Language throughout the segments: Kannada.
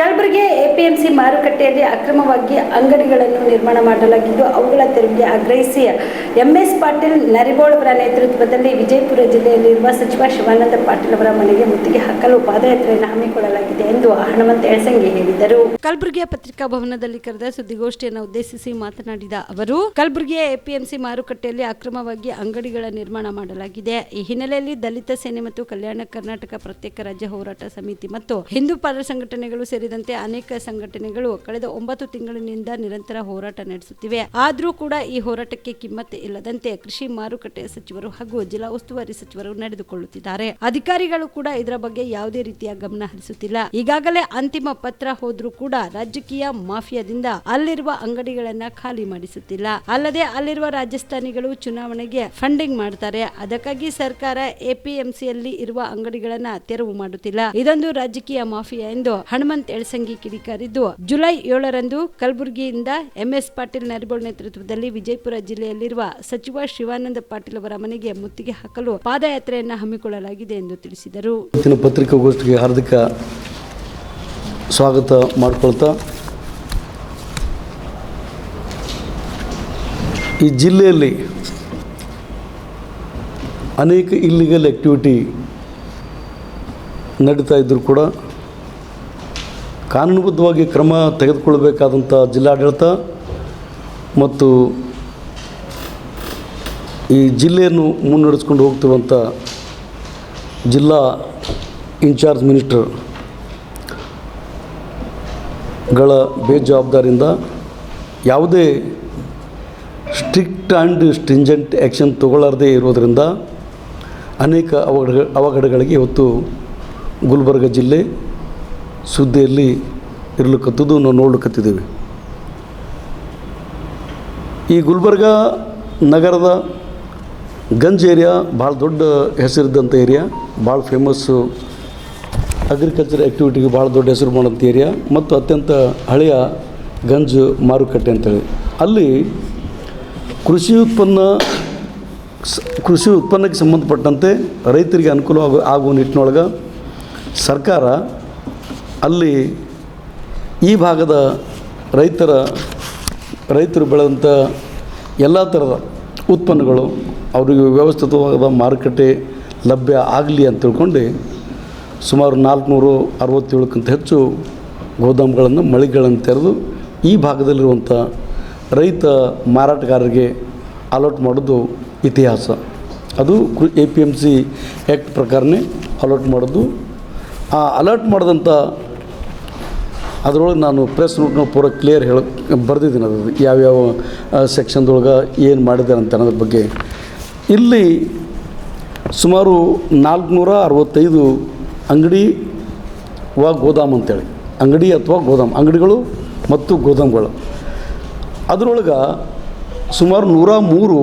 ಕಲಬುರಗಿ ಎಪಿಎಂಸಿ ಮಾರುಕಟ್ಟೆಯಲ್ಲಿ ಅಕ್ರಮವಾಗಿ ಅಂಗಡಿಗಳನ್ನು ನಿರ್ಮಾಣ ಮಾಡಲಾಗಿದ್ದು, ಅವುಗಳ ತೆರವಿಗೆ ಆಗ್ರಹಿಸಿ ಎಂಎಸ್ ಪಾಟೀಲ್ ನರಿಬೋಳ್ ಅವರ ನೇತೃತ್ವದಲ್ಲಿ ವಿಜಯಪುರ ಜಿಲ್ಲೆಯಲ್ಲಿರುವ ಸಚಿವ ಶಿವಾನಂದ ಪಾಟೀಲ್ ಅವರ ಮನೆಗೆ ಮುತ್ತಿಗೆ ಹಾಕಲು ಪಾದಯಾತ್ರೆಯನ್ನು ಹಮ್ಮಿಕೊಳ್ಳಲಾಗಿದೆ ಎಂದು ಹನುಮಂತ ಎಳಸಂಗಿ ಹೇಳಿದರು. ಕಲಬುರಗಿಯ ಪತ್ರಿಕಾ ಭವನದಲ್ಲಿ ಕರೆದ ಸುದ್ದಿಗೋಷ್ಠಿಯನ್ನು ಉದ್ದೇಶಿಸಿ ಮಾತನಾಡಿದ ಅವರು, ಕಲಬುರಗಿಯ ಎಪಿಎಂಸಿ ಮಾರುಕಟ್ಟೆಯಲ್ಲಿ ಅಕ್ರಮವಾಗಿ ಅಂಗಡಿಗಳ ನಿರ್ಮಾಣ ಮಾಡಲಾಗಿದೆ. ಈ ಹಿನ್ನೆಲೆಯಲ್ಲಿ ದಲಿತ ಸೇನೆ ಮತ್ತು ಕಲ್ಯಾಣ ಕರ್ನಾಟಕ ಪ್ರತ್ಯೇಕ ರಾಜ್ಯ ಹೋರಾಟ ಸಮಿತಿ ಮತ್ತು ಹಿಂದೂ ಸಂಘಟನೆಗಳು ಸೇರಿದಂತೆ ಅನೇಕ ಸಂಘಟನೆಗಳು ಕಳೆದ ಒಂಬತ್ತು ತಿಂಗಳಿನಿಂದ ನಿರಂತರ ಹೋರಾಟ ನಡೆಸುತ್ತಿವೆ. ಆದರೂ ಕೂಡ ಈ ಹೋರಾಟಕ್ಕೆ ಕಿಮ್ಮತ್ತೆ ಇಲ್ಲದಂತೆ ಕೃಷಿ ಮಾರುಕಟ್ಟೆ ಸಚಿವರು ಹಾಗೂ ಜಿಲ್ಲಾ ಉಸ್ತುವಾರಿ ಸಚಿವರು ನಡೆದುಕೊಳ್ಳುತ್ತಿದ್ದಾರೆ. ಅಧಿಕಾರಿಗಳು ಕೂಡ ಇದರ ಬಗ್ಗೆ ಯಾವುದೇ ರೀತಿಯ ಗಮನ ಹರಿಸುತ್ತಿಲ್ಲ. ಈಗಾಗಲೇ ಅಂತಿಮ ಪತ್ರ ಹೋದ್ರೂ ಕೂಡ ರಾಜಕೀಯ ಮಾಫಿಯಾದಿಂದ ಅಲ್ಲಿರುವ ಅಂಗಡಿಗಳನ್ನ ಖಾಲಿ ಮಾಡಿಸುತ್ತಿಲ್ಲ. ಅಲ್ಲದೆ ಅಲ್ಲಿರುವ ರಾಜಸ್ಥಾನಿಗಳು ಚುನಾವಣೆಗೆ ಫಂಡಿಂಗ್ ಮಾಡ್ತಾರೆ. ಅದಕ್ಕಾಗಿ ಸರ್ಕಾರ ಎಪಿಎಂಸಿಯಲ್ಲಿ ಇರುವ ಅಂಗಡಿಗಳನ್ನ ತೆರವು ಮಾಡುತ್ತಿಲ್ಲ. ಇದೊಂದು ರಾಜಕೀಯ ಮಾಫಿಯಾ ಎಂದು ಹನುಮಂತ್ ಎಳಸಂಗಿ ಕಿಡಿಕಾರಿದ್ದು. ಜುಲೈ ಏಳರಂದು ಕಲಬುರಗಿಯಿಂದ ಎಂಎಸ್ ಪಾಟೀಲ್ ನರಿಬೋಳ್ ನೇತೃತ್ವದಲ್ಲಿ ವಿಜಯಪುರ ಜಿಲ್ಲೆಯಲ್ಲಿರುವ ಸಚಿವ ಶಿವಾನಂದ ಪಾಟೀಲ್ ಅವರ ಮನೆಗೆ ಮುತ್ತಿಗೆ ಹಾಕಲು ಪಾದಯಾತ್ರೆಯನ್ನು ಹಮ್ಮಿಕೊಳ್ಳಲಾಗಿದೆ ಎಂದು ತಿಳಿಸಿದರು. ಪತ್ರಿಕಾಗೋಷ್ಠಿಗೆ ಹಾರ್ದಿಕ ಸ್ವಾಗತ ಮಾಡಿಕೊಳ್ತಾ, ಈ ಜಿಲ್ಲೆಯಲ್ಲಿ ಅನೇಕ ಇಲ್ಲಿಗಲ್ ಆ್ಯಕ್ಟಿವಿಟಿ ನಡೀತಾ ಇದ್ದರೂ ಕೂಡ ಕಾನೂನುಬದ್ಧವಾಗಿ ಕ್ರಮ ತೆಗೆದುಕೊಳ್ಳಬೇಕಾದಂಥ ಜಿಲ್ಲಾಡಳಿತ ಮತ್ತು ಈ ಜಿಲ್ಲೆಯನ್ನು ಮುನ್ನಡೆಸ್ಕೊಂಡು ಹೋಗ್ತಿರುವಂಥ ಜಿಲ್ಲಾ ಇನ್ಚಾರ್ಜ್ ಮಿನಿಸ್ಟರ್ಗಳ ಬೇಜವಾಬ್ದಾರಿಯಿಂದ ಯಾವುದೇ ಸ್ಟ್ರಿಕ್ಟ್ ಆ್ಯಂಡ್ ಸ್ಟ್ರಿಂಜೆಂಟ್ ಆ್ಯಕ್ಷನ್ ತಗೊಳ್ಳಾರದೇ ಇರೋದರಿಂದ ಅನೇಕ ಅವಘಡ, ಅವಘಡಗಳಿಗೆ ಇವತ್ತು ಗುಲ್ಬರ್ಗ ಜಿಲ್ಲೆ ಸುದ್ದಿಯಲ್ಲಿ ಇರಲಿಕ್ಕಂಥದ್ದು ನಾವು ನೋಡ್ಲಿಕ್ಕತ್ತಿದ್ದೀವಿ ಈ ಗುಲ್ಬರ್ಗ ನಗರದ ಗಂಜ್ ಏರಿಯಾ ಭಾಳ ದೊಡ್ಡ ಹೆಸರಿದ್ದಂಥ ಏರಿಯಾ, ಭಾಳ ಫೇಮಸ್ಸು ಅಗ್ರಿಕಲ್ಚರ್ ಆ್ಯಕ್ಟಿವಿಟಿಗೆ ಭಾಳ ದೊಡ್ಡ ಹೆಸರು ಮಾಡೋಂಥ ಏರಿಯಾ ಮತ್ತು ಅತ್ಯಂತ ಹಳೆಯ ಗಂಜ್ ಮಾರುಕಟ್ಟೆ ಅಂತೇಳಿ. ಅಲ್ಲಿ ಕೃಷಿ ಉತ್ಪನ್ನ ಕೃಷಿ ಉತ್ಪನ್ನಕ್ಕೆ ಸಂಬಂಧಪಟ್ಟಂತೆ ರೈತರಿಗೆ ಅನುಕೂಲ ಆಗೋ ಆಗುವ ನಿಟ್ಟಿನೊಳಗೆ ಸರ್ಕಾರ ಅಲ್ಲಿ ಈ ಭಾಗದ ರೈತರ, ರೈತರು ಬೆಳೆದಂಥ ಎಲ್ಲ ಥರದ ಉತ್ಪನ್ನಗಳು ಅವರಿಗೆ ವ್ಯವಸ್ಥಿತವಾದ ಮಾರುಕಟ್ಟೆ ಲಭ್ಯ ಆಗಲಿ ಅಂತ ತಿಳ್ಕೊಂಡು ಸುಮಾರು ನಾಲ್ಕುನೂರು ಅರವತ್ತೇಳಕ್ಕಿಂತ ಹೆಚ್ಚು ಗೋದಾಮುಗಳನ್ನು, ಮಳಿಗೆಗಳನ್ನು ತೆರೆದು ಈ ಭಾಗದಲ್ಲಿರುವಂಥ ರೈತ ಮಾರಾಟಗಾರರಿಗೆ ಅಲಾಟ್ ಮಾಡೋದು ಇತಿಹಾಸ. ಅದು A P M C act ಪ್ರಕಾರನೇ ಅಲಾಟ್ ಮಾಡೋದು. ಆ ಅಲಾಟ್ ಮಾಡಿದಂಥ ಅದರೊಳಗೆ ನಾನು ಪ್ರೆಸ್ ನೋಟ್ನ ಪೂರ ಕ್ಲಿಯರ್ ಹೇಳ, ಬರೆದಿದ್ದೀನಿ ಅದು, ಯಾವ್ಯಾವ ಸೆಕ್ಷನ್ದೊಳಗೆ ಏನು ಮಾಡಿದ್ದಾರೆ ಅಂತ ಅನ್ನೋದ್ರ ಬಗ್ಗೆ. ಇಲ್ಲಿ ಸುಮಾರು ನಾಲ್ಕುನೂರ ಅರವತ್ತೈದು ಅಂಗಡಿ ವ ಗೋದಾಮ್ ಅಂತೇಳಿ. ಅಂಗಡಿ ಅಥವಾ ಗೋದಾಮ್, ಅಂಗಡಿಗಳು ಮತ್ತು ಗೋದಾಮ್ಗಳು. ಅದರೊಳಗೆ ಸುಮಾರು ನೂರ ಮೂರು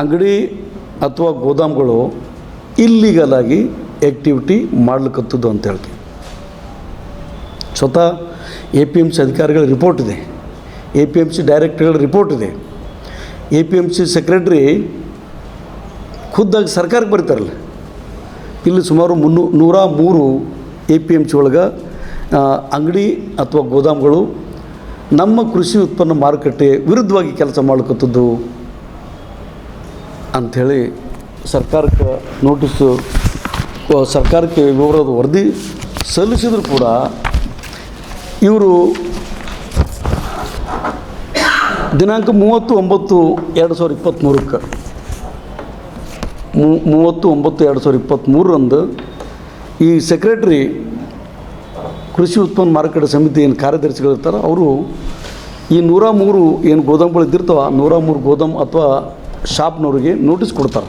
ಅಂಗಡಿ ಅಥವಾ ಗೋದಾಮ್ಗಳು ಇಲ್ಲಿಗಲಾಗಿ ಆ್ಯಕ್ಟಿವಿಟಿ ಮಾಡ್ಲಿಕ್ಕತ್ತದ್ದು ಅಂತ ಹೇಳ್ತೀವಿ ಸ್ವತಃ ಎ ಪಿ ಎಂ ಸಿ ಅಧಿಕಾರಿಗಳ ರಿಪೋರ್ಟ್ ಇದೆ. ಎ ಪಿ ಎಂ ಸಿ ಡೈರೆಕ್ಟರ್ಗಳ ರಿಪೋರ್ಟ್ ಇದೆ. A P M C secretary ಖುದ್ದಾಗಿ ಸರ್ಕಾರಕ್ಕೆ ಬರ್ತಾರಲ್ಲ. ಇಲ್ಲಿ ಸುಮಾರು ಮುನ್ನೂ, ನೂರ ಮೂರು ಎ ಪಿ ಎಂ ಸಿ ಒಳಗೆ ಅಂಗಡಿ ಅಥವಾ ಗೋದಾಮುಗಳು ನಮ್ಮ ಕೃಷಿ ಉತ್ಪನ್ನ ಮಾರುಕಟ್ಟೆ ವಿರುದ್ಧವಾಗಿ ಕೆಲಸ ಮಾಡ್ಕೊತದ್ದು ಅಂಥೇಳಿ ಸರ್ಕಾರಕ್ಕೆ ನೋಟಿಸು ಸರ್ಕಾರಕ್ಕೆ ವಿವರದ ವರದಿ ಸಲ್ಲಿಸಿದ್ರು ಕೂಡ ಇವರು ದಿನಾಂಕ ಮೂವತ್ತು ಒಂಬತ್ತು ಎರಡು ಸಾವಿರದ ಇಪ್ಪತ್ತ್ಮೂರಕ್ಕೆ. ಮೂವತ್ತು ಒಂಬತ್ತು ಎರಡು ಸಾವಿರದ ಇಪ್ಪತ್ತ್ಮೂರರಂದು ಈ ಸೆಕ್ರೆಟ್ರಿ ಕೃಷಿ ಉತ್ಪನ್ನ ಮಾರುಕಟ್ಟೆ ಸಮಿತಿ ಏನು ಕಾರ್ಯದರ್ಶಿಗಳಿರ್ತಾರೆ ಅವರು ಈ ನೂರ ಮೂರು ಏನು ಗೋದಾಮ್ಗಳು ಇದ್ದಿರ್ತಾವ ನೂರ ಮೂರು ಗೋದಾಮ್ ಅಥವಾ ಶಾಪ್ನವ್ರಿಗೆ ನೋಟಿಸ್ ಕೊಡ್ತಾರೆ.